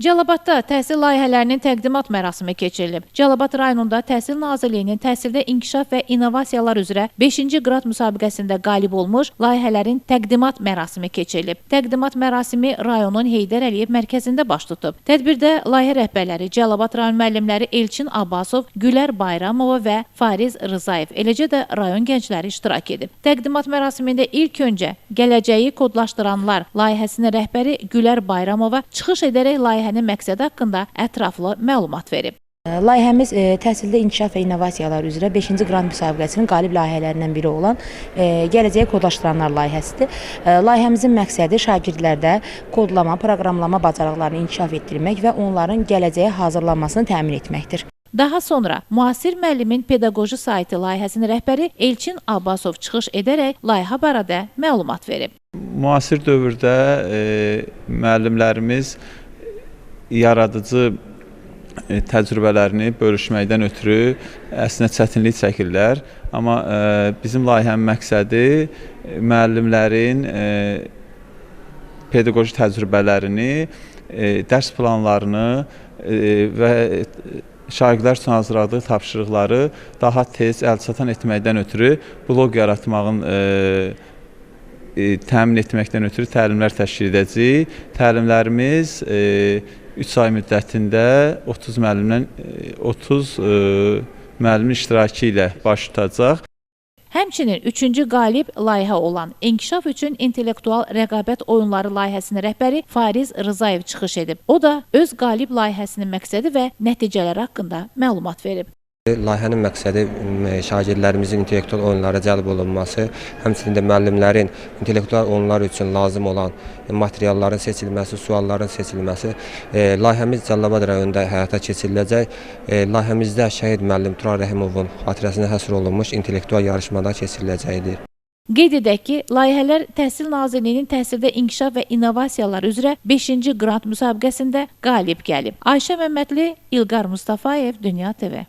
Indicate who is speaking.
Speaker 1: Cəlilabadda təhsil layihələrinin təqdimat mərasimi keçirilib. Cəlilabad rayonunda Təhsil Nazirliyinin təhsildə inkişaf və innovasiyalar üzrə 5-ci qrad müsabiqəsində qalib olmuş layihələrin təqdimat mərasimi keçirilib. Təqdimat mərasimi rayonun Heydər Əliyev mərkəzində baş tutub. Tədbirdə layihə rəhbərləri Cəlilabad rayon müəllimləri Elçin Abbasov, Gülər Bayramova və Fariz Rzayev, eləcə də rayon gəncləri iştirak edib. Təqdimat mərasimində ilk öncə Gələcəyi kodlaşdıranlar layihəsinin rəhbəri Gülər Bayramova çıxış edərək layihənin məqsədi haqqında ətraflı məlumat verib.
Speaker 2: Layihəmiz e, təhsildə inkişaf və innovasiyalar üzrə 5-ci qrant müsabiqəsinin qalib layihələrindən biri olan e, Gələcəyə kodlaşdıranlar layihəsidir. E, Layihəmizin məqsədi şagirdlərdə kodlama, proqramlama bacarıqlarını inkişaf etdirmək və onların gələcəyə hazırlanmasını təmin etməkdir.
Speaker 1: Daha sonra müasir müəllimin pedaqoji saytı layihəsinin rəhbəri Elçin Abbasov çıxış edərək layihə barədə məlumat verib.
Speaker 3: Müasir dövrdə e, müəllimlərimiz yaradıcı e, təcrübələrini bölüşməkdən ötürü əslində çətinlik çəkirlər. Amma e, bizim layihənin məqsədi e, müəllimlərin pedaqoji təcrübələrini, dərs planlarını və şagirdlər üçün hazırladığı tapşırıqları daha tez əlçatan etməkdən ötürü bloq yaratmağın təmin etməkdən ötürü təlimlər təşkil edəcəyik. Təlimlərimiz e, 3 ay müddətində 30 müəllimdən e, 30 e, müəllimin iştirakı ilə baş tutacaq.
Speaker 1: Həmçinin 3-cü qalib layihə olan İnkişaf üçün intellektual rəqabət oyunları layihəsinin rəhbəri Fariz Rzayev çıxış edib. O da öz qalib layihəsinin məqsədi və nəticələri haqqında məlumat verib.
Speaker 4: Layihənin məqsədi şagirdlərimizin intellektual oyunlara cəlb olunması, həmçinin də müəllimlərin intellektual oyunlar üçün lazım olan materialların seçilməsi, sualların seçilməsi. E, layihəmiz Cəlilabad rayonunda həyata keçiriləcək. E, layihəmizdə şəhid müəllim Turan Rəhimovun xatirəsinə həsr olunmuş intellektual yarışmada keçiriləcəkdir.
Speaker 1: Qeyd edək ki, layihələr Təhsil Nazirliyinin təhsildə inkişaf və innovasiyalar üzrə 5-ci qrant müsabiqəsində qalib gəlib. Ayşə Məmmədli, İlqar Mustafayev, Dünya TV.